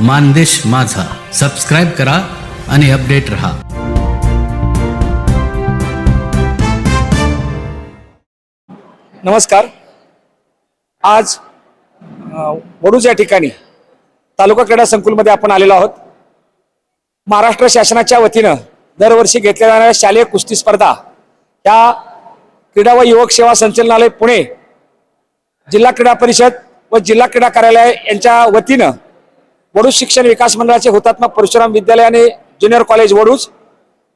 मानदेश माझा. सबस्क्राईब करा आणि अपडेट रहा. नमस्कार. आज वडूज या ठिकाणी तालुका क्रीडा संकुलमध्ये आपण आलेलो आहोत. महाराष्ट्र शासनाच्या वतीनं दरवर्षी घेतल्या जाणाऱ्या शालेय कुस्ती स्पर्धा या क्रीडा व युवक सेवा संचालनालय पुणे जिल्हा क्रीडा परिषद व जिल्हा क्रीडा कार्यालय यांच्या वतीनं वडूज शिक्षण विकास मंडळाचे हुतात्मा परशुराम विद्यालय आणि ज्युनियर कॉलेज वडूज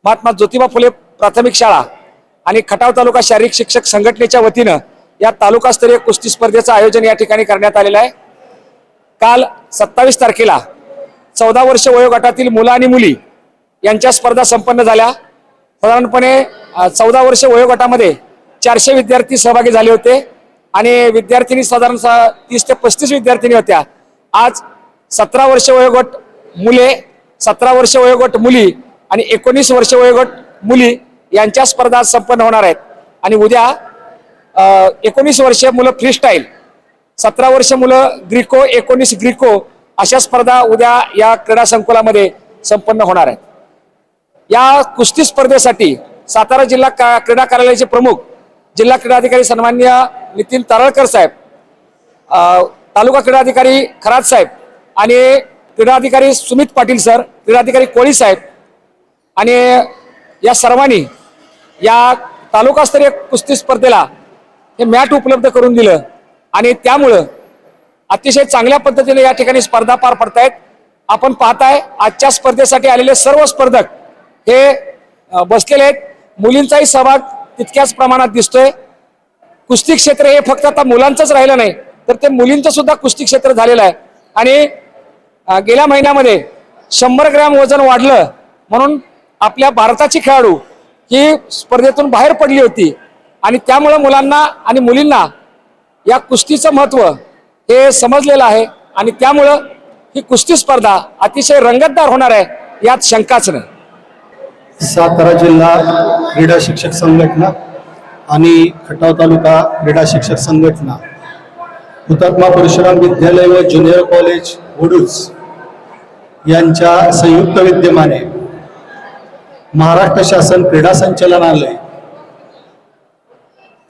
महात्मा ज्योतिबा फुले प्राथमिक शाळा आणि खटाव तालुका शारीरिक शिक्षक संघटनेच्या वतीनं या तालुकास्तरीय कुस्ती स्पर्धेचं आयोजन या ठिकाणी करण्यात आलेलं आहे. काल सत्तावीस तारखेला चौदा वर्ष वयोगटातील मुलं आणि मुली यांच्या स्पर्धा संपन्न झाल्या. साधारणपणे चौदा वर्ष वयोगटामध्ये चारशे विद्यार्थी सहभागी झाले होते आणि विद्यार्थिनी साधारण तीस ते पस्तीस विद्यार्थिनी होत्या. आज सतरा वर्ष वयोगट मुले सतरा वर्ष वयोगट मुली आणि एकोणीस वर्ष वयोगट मुली यांच्या स्पर्धा संपन्न होणार आहेत. आणि उद्या एकोणीस वर्ष मुलं फ्री स्टाईल सतरा वर्ष मुलं ग्रीको एकोणीस ग्रीको अशा स्पर्धा उद्या या क्रीडा संकुलामध्ये संपन्न होणार आहेत. या कुस्ती स्पर्धेसाठी सातारा जिल्हा का क्रीडा कार्यालयाचे प्रमुख जिल्हा क्रीडाधिकारी सन्मान्य नितीन तारळकर साहेब तालुका क्रीडाधिकारी खरात साहेब आणि क्रीडाधिकारी सुमित पाटील सर क्रीडाधिकारी कोळी साहेब आणि या सर्वांनी या तालुकास्तरीय कुस्ती स्पर्धेला हे मॅट उपलब्ध करून दिलं. आणि त्यामुळं अतिशय चांगल्या पद्धतीने या ठिकाणी स्पर्धा पार पडतायत. आपण पाहताय आजच्या स्पर्धेसाठी आलेले सर्व स्पर्धक हे बसलेले आहेत. मुलींचाही सहभाग तितक्याच प्रमाणात दिसतोय. कुस्ती क्षेत्र हे फक्त आता मुलांचंच राहिलं नाही तर ते मुलींचं सुद्धा कुस्ती क्षेत्र झालेलं आहे. आणि गेल्या महिन्यामध्ये शंभर ग्रॅम वजन वाढलं म्हणून आपल्या भारताची खेळाडू ही स्पर्धेतून बाहेर पडली होती. आणि त्यामुळं मुलांना आणि मुलींना या कुस्तीचं महत्त्व हे समजलेलं आहे आणि त्यामुळं ही कुस्ती स्पर्धा अतिशय रंगतदार होणार आहे यात शंकाच नाही. सातारा जिल्हा क्रीडा शिक्षक संघटना आणि खटाव तालुका क्रीडा शिक्षक संघटना हुतात्मा परशुराम विद्यालय व ज्युनियर कॉलेज वडूज यांच्या संयुक्त विद्यमाने महाराष्ट्र शासन क्रीडा संचालनालय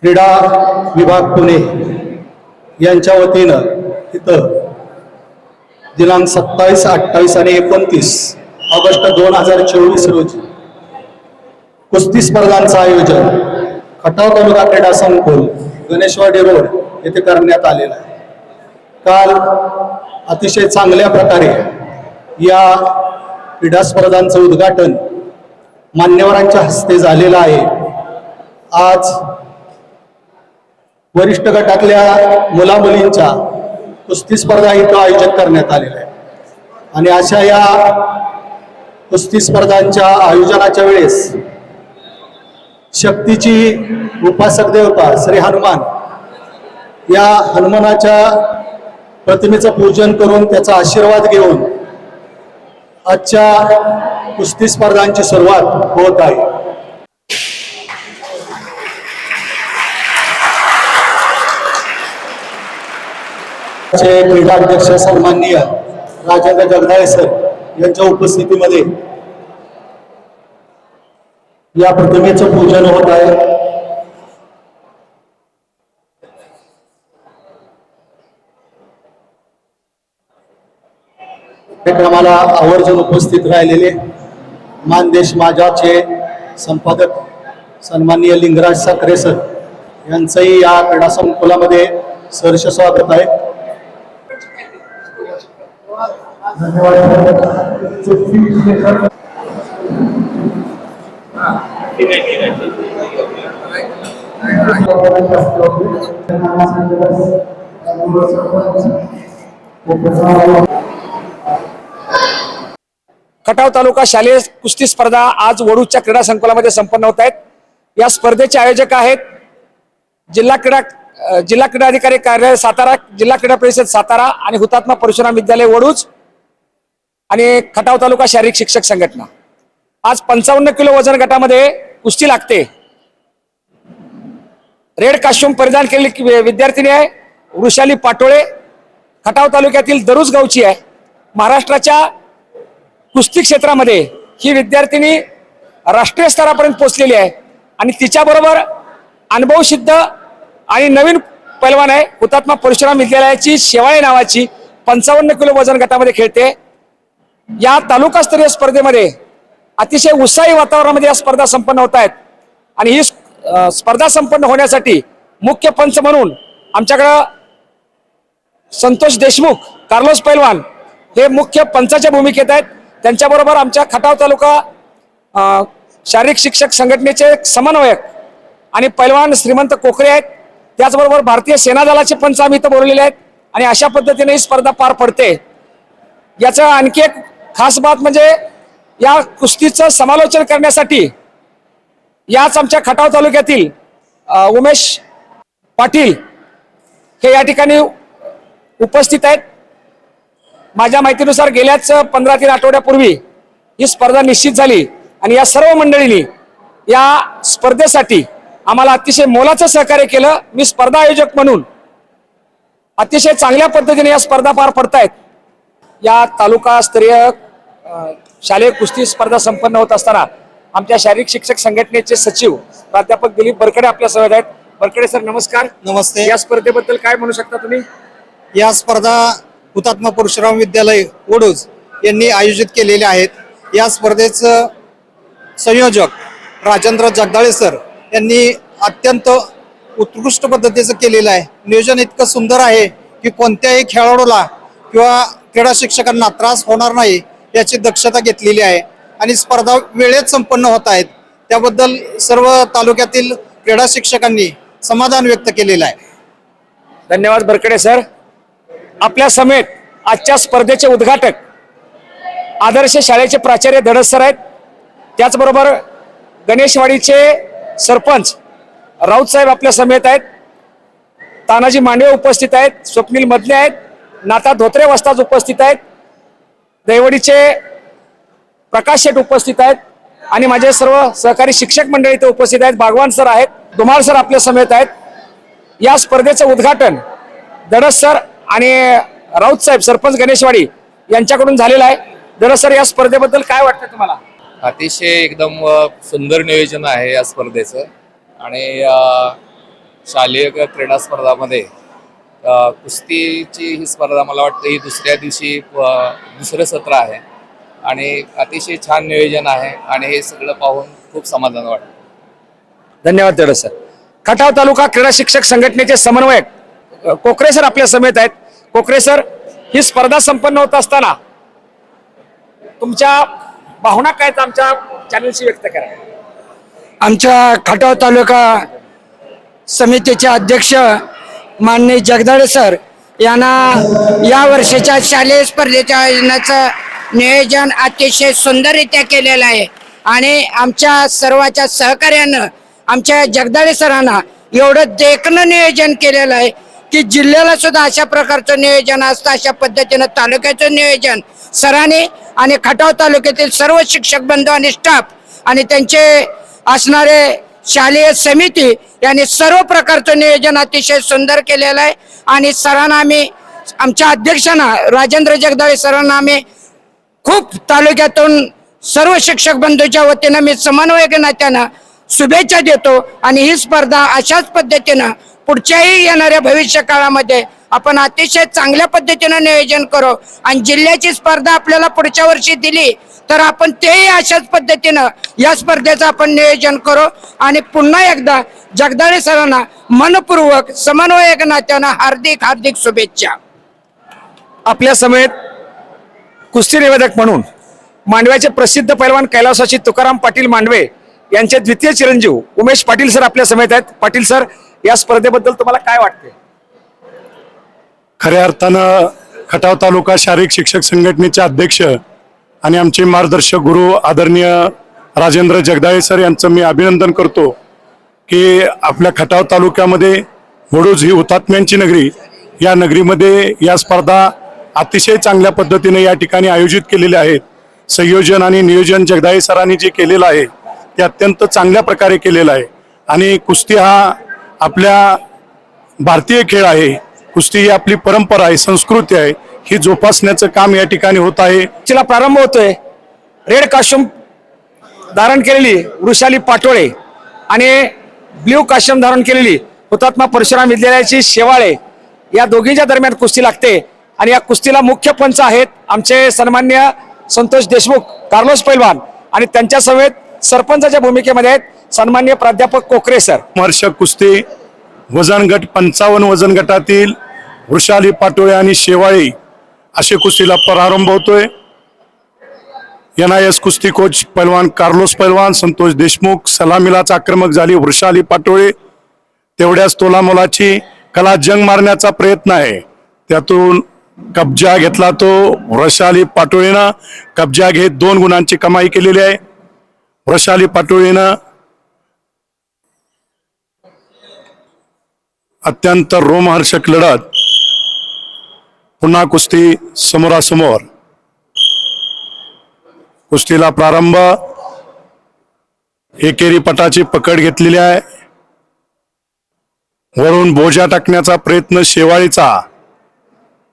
क्रीडा विभाग पुणे यांच्या वतीनं इथं दिनांक सत्तावीस अठ्ठावीस आणि एकोणतीस ऑगस्ट दोन हजार चोवीस रोजी कुस्ती स्पर्धांचं आयोजन खटाव तालुका क्रीडा संकुल गणेशवाडी रोड येथे करण्यात आलेलं आहे. काल अतिशय चांगल्या प्रकारे या क्रीडा स्पर्धांचं उद्घाटन मान्यवरांच्या हस्ते झालेलं आहे. आज वरिष्ठ गटातल्या मुला मुलींच्या कुस्ती स्पर्धा इथं आयोजित करण्यात आलेल्या आहे. आणि अशा या कुस्ती स्पर्धांच्या आयोजनाच्या वेळेस शक्तीची उपासक देवता श्री हनुमान या हनुमानाच्या प्रतिमेचं पूजन करून त्याचा आशीर्वाद घेऊन आजच्या कुस्ती स्पर्धांची सुरुवात होत आहे. क्रीडाध्यक्ष सन्माननीय राजेंद्र जगदाळे सर यांच्या उपस्थितीमध्ये या प्रतिमेचं पूजन होत आहे. कार्यक्रमाला आवर्जून उपस्थित राहिलेले मानदेश माझ्याचे संपादक सन्माननीय लिंगराज साखरे सर यांचंही या क्रीडा संकुलामध्ये सहर्ष स्वागत आहे. खटाव तालुका शालेय कुस्ती स्पर्धा आज वडूच्या क्रीडा संकुलामध्ये संपन्न होत आहेत. या स्पर्धेचे आयोजक आहेत जिल्हा क्रीडा जिल्हा क्रीडा अधिकारी कार्यालय सातारा जिल्हा क्रीडा परिषद सातारा आणि हुतात्मा परशुराम विद्यालय वडूच आणि खटाव तालुका शारीरिक शिक्षक संघटना. आज पंचावन्न किलो वजन गटामध्ये कुस्ती लागते. रेड कास्ट्यूम परिधान केलेली वि- विद्यार्थिनी आहे वृषाली पाटोळे खटाव तालुक्यातील दरुज गावची आहे. महाराष्ट्राच्या कुस्ती क्षेत्रामध्ये ही विद्यार्थिनी राष्ट्रीय स्तरापर्यंत पोहोचलेली आहे. आणि तिच्याबरोबर अनुभवसिद्ध आणि नवीन पैलवान आहे. हुतात्मा परशुराम विद्यालयाची शेवाळे नावाची पंचावन्न किलो वजन गटामध्ये खेळते. या तालुकास्तरीय स्पर्धेमध्ये अतिशय उत्साही वातावरणामध्ये या स्पर्धा संपन्न होत आहेत. आणि ही स्पर्धा संपन्न होण्यासाठी मुख्य पंच म्हणून आमच्याकडं संतोष देशमुख कार्लोस पैलवान हे मुख्य पंचाच्या भूमिकेत आहेत. त्यांच्याबरोबर आमच्या खटाव तालुका शारीरिक शिक्षक संघटनेचे समन्वयक आणि पैलवान श्रीमंत कोकरे आहेत. त्याचबरोबर भारतीय सेना दलाचे पंच आम्ही इथं बोललेले आहेत आणि अशा पद्धतीने ही स्पर्धा पार पडते. याचं आणखी एक खास बात म्हणजे या कुस्तीचं समालोचन करण्यासाठी याच आमच्या खटाव तालुक्यातील उमेश पाटील हे या ठिकाणी उपस्थित आहेत. माझ्या माहितीनुसार गेल्याच पंधरा तीन आठवड्यापूर्वी ही स्पर्धा निश्चित झाली आणि या सर्व मंडळींनी या स्पर्धेसाठी आम्हाला अतिशय मोलाचं सहकार्य केलं. मी स्पर्धा आयोजक म्हणून अतिशय चांगल्या पद्धतीने या स्पर्धा पार पडतायत. या तालुकास्तरीय अ, शालेय कुस्ती स्पर्धा संपन्न होत असताना आमच्या शारीरिक शिक्षक संघटनेचे सचिव प्राध्यापक दिलीप बरकडे आपल्यासमोर आहेत. बरकडे सर नमस्कार. नमस्ते. या स्पर्धेबद्दल काय म्हणू शकता तुम्ही? या स्पर्धा हुतात्मा परशुराम विद्यालय ओडोज यांनी आयोजित केलेले आहेत. या स्पर्धेचं संयोजक राजेंद्र जगदाळे सर यांनी अत्यंत उत्कृष्ट पद्धतीचं केलेलं आहे. नियोजन इतकं सुंदर आहे की कोणत्याही खेळाडूला किंवा क्रीडा शिक्षकांना त्रास होणार नाही याची दक्षता घेतलेली आहे. आणि स्पर्धा वेळेत संपन्न होत आहेत. त्याबद्दल सर्व तालुक्यातील क्रीडा शिक्षकांनी समाधान व्यक्त केलेलं आहे. धन्यवाद बरकडे सर. आपल्या समेत आजच्या स्पर्धेचे उद्घाटक आदर्श शाळेचे प्राचार्य धडस सर आहेत. त्याचबरोबर गणेशवाडीचे सरपंच राऊत साहेब आपल्या समेत आहेत. तानाजी मांडवे उपस्थित आहेत. स्वप्नील मधले आहेत. नाता धोत्रे वस्ताज उपस्थित आहेत. दैवडीचे प्रकाश शेठ उपस्थित आहेत. आणि माझे सर्व सहकारी शिक्षक मंडळी इथे उपस्थित आहेत. भागवान सर आहेत. धुमाळ सर आपल्या समेत आहेत. या स्पर्धेचं उद्घाटन धडस सर आणि राऊत साहेब सरपंच गणेशवाडी यांच्याकडून झालेलं आहे. सर या स्पर्धेबद्दल काय वाटतं तुम्हाला? अतिशय एकदम सुंदर नियोजन आहे या स्पर्धेचं. आणि शालेय क्रीडा स्पर्धामध्ये कुस्तीची ही स्पर्धा मला वाटतं ही दुसऱ्या दिवशी दुसरं सत्र आहे. आणि अतिशय छान नियोजन आहे आणि हे सगळं पाहून खूप समाधान वाटतं. धन्यवाद सर. खटाव तालुका क्रीडा शिक्षक संघटनेचे समन्वयक कोकरे सर आपल्या समेत आहेत. कोकरे सर ही स्पर्धा संपन्न होत असताना तुमच्या भावना काय आमच्या चॅनलशी व्यक्त करा. आमच्या खटाव तालुका समितीचे अध्यक्ष माननीय जगदाळे सर यांना या वर्षाच्या शालेय स्पर्धेच्या आयोजनाचं नियोजन अतिशय सुंदररित्या केलेलं आहे. आणि आमच्या सर्वाच्या सहकार्यानं आमच्या जगदाळे सरांना एवढं देखणं नियोजन केलेलं आहे. की जिल्ह्याला सुद्धा अशा प्रकारचं नियोजन असतं अशा पद्धतीनं तालुक्याचं नियोजन. सरांनी आणि खटाव तालुक्यातील सर्व शिक्षक बंधू आणि स्टाफ आणि त्यांचे असणारे शालेय समिती यांनी सर्व प्रकारचं नियोजन अतिशय सुंदर केलेलं आहे. आणि सरांना आम्ही आमच्या अध्यक्षांना राजेंद्र जगदाळे सरांना आम्ही खूप तालुक्यातून सर्व शिक्षक बंधूच्या वतीनं मी समन्वयक नात्यानं शुभेच्छा देतो. आणि ही स्पर्धा अशाच पद्धतीनं पुढच्याही येणाऱ्या भविष्य काळामध्ये आपण अतिशय चांगल्या पद्धतीनं नियोजन करू. आणि जिल्ह्याची स्पर्धा आपल्याला पुढच्या वर्षी दिली तर आपण तेही अशाच पद्धतीनं या स्पर्धेचं आपण नियोजन करू. आणि पुन्हा एकदा जगदाळे सरांना मनपूर्वक समन्वयक नात्यानं हार्दिक हार्दिक शुभेच्छा. आपल्या समेत कुस्ती निवेदक म्हणून मांडव्याचे प्रसिद्ध पैलवान कैलासाची तुकाराम पाटील मांडवे यांचे द्वितीय चिरंजीव उमेश पाटील सर आपल्या समेत आहेत. पाटील सर या स्पर्धेबद्दल तुम्हाला काय वाटते खऱ्या अर्थानं खटाव तालुका शारीरिक शिक्षक संघटनेचे अध्यक्ष आणि आमचे मार्गदर्शक गुरु आदरणीय राजेंद्र जगदाळे सर यांचं मी अभिनंदन करतो की आपल्या खटाव तालुक्यामध्ये वडूज ही हुतात्म्यांची नगरी या नगरीमध्ये या स्पर्धा अतिशय चांगल्या पद्धतीने या ठिकाणी आयोजित केलेल्या आहेत. संयोजन आणि नियोजन जगदाळे सरांनी जे केलेलं आहे ते अत्यंत चांगल्या प्रकारे केलेलं आहे. आणि कुस्ती हा आपल्या भारतीय खेळ आहे. कुस्ती ही आपली परंपरा आहे संस्कृती आहे. ही जोपासण्याचं काम या ठिकाणी होत आहे. तिला प्रारंभ होतोय. रेड काश्यम धारण केलेली वृषाली पाटोळे आणि ब्ल्यू काश्यम धारण केलेली हुतात्मा परशुराम विद्यालयाची शेवाळे या दोघींच्या दरम्यान कुस्ती लागते. आणि या कुस्तीला मुख्य पंच आहेत आमचे सन्मान्य संतोष देशमुख कार्लोस पैलवान आणि त्यांच्या समेत सरपंचाच्या भूमिकेमध्ये आहेत. सन्मान्य प्राध्यापक कोकरे सर. वर्षक कुस्ती वजन गट पंचावन्न वजन गटातील वृषाली पाटोळे आणि शेवाळी असे कुस्तीला प्रारंभ होतोय. एन आय एस कुस्ती कोच पैलवान कार्लोस पैलवान संतोष देशमुख सलामीलाच आक्रमक झाली वृषाली पाटोळे. तेवढ्याच तोलामोलाची कला जंग मारण्याचा प्रयत्न आहे. त्यातून कब्जा घेतला तो वृषाली पाटोळेनं. कब्जा घेत दोन गुणांची कमाई केलेली आहे. वृषाली पाटोळीनं अत्यंत रोमहर्षक लढत पुन्हा कुस्ती समोरासमोर. कुस्तीला प्रारंभ एकेरी पटाची पकड घेतलेली आहे. वरून बोजा टाकण्याचा प्रयत्न शेवाळीचा.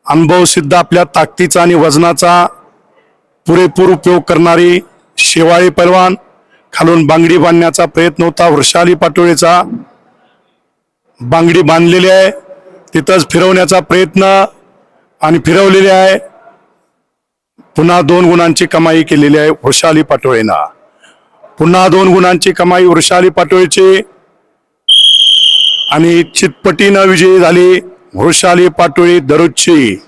अनुभव सिद्ध आपल्या ताकदीचा आणि वजनाचा पुरेपूर उपयोग करणारी शेवाळी पैलवान खालून बांगडी बांधण्याचा प्रयत्न होता. वृषाली पाटोळेचा बांगडी बांधलेली आहे. तिथंच फिरवण्याचा प्रयत्न आणि फिरवलेली आहे. पुन्हा दोन गुणांची कमाई केलेली आहे वृषाली पाटोळेनं. पुन्हा दोन गुणांची कमाई वृषाली पाटोळेची. आणि चितपटीनं विजयी झाली वृषाली पाटोळी दररोजची.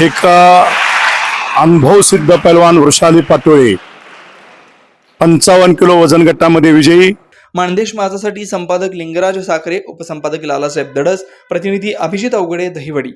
एक अनुभव सिद्ध पैलवान वृषाली पाटोळे. पंचावन्न किलो वजन गटामध्ये विजयी. मानदेश माझासाठी संपादक लिंगराज साखरे उपसंपादक लालासाहेब दडस प्रतिनिधी अभिजित अवघडे दहिवडी.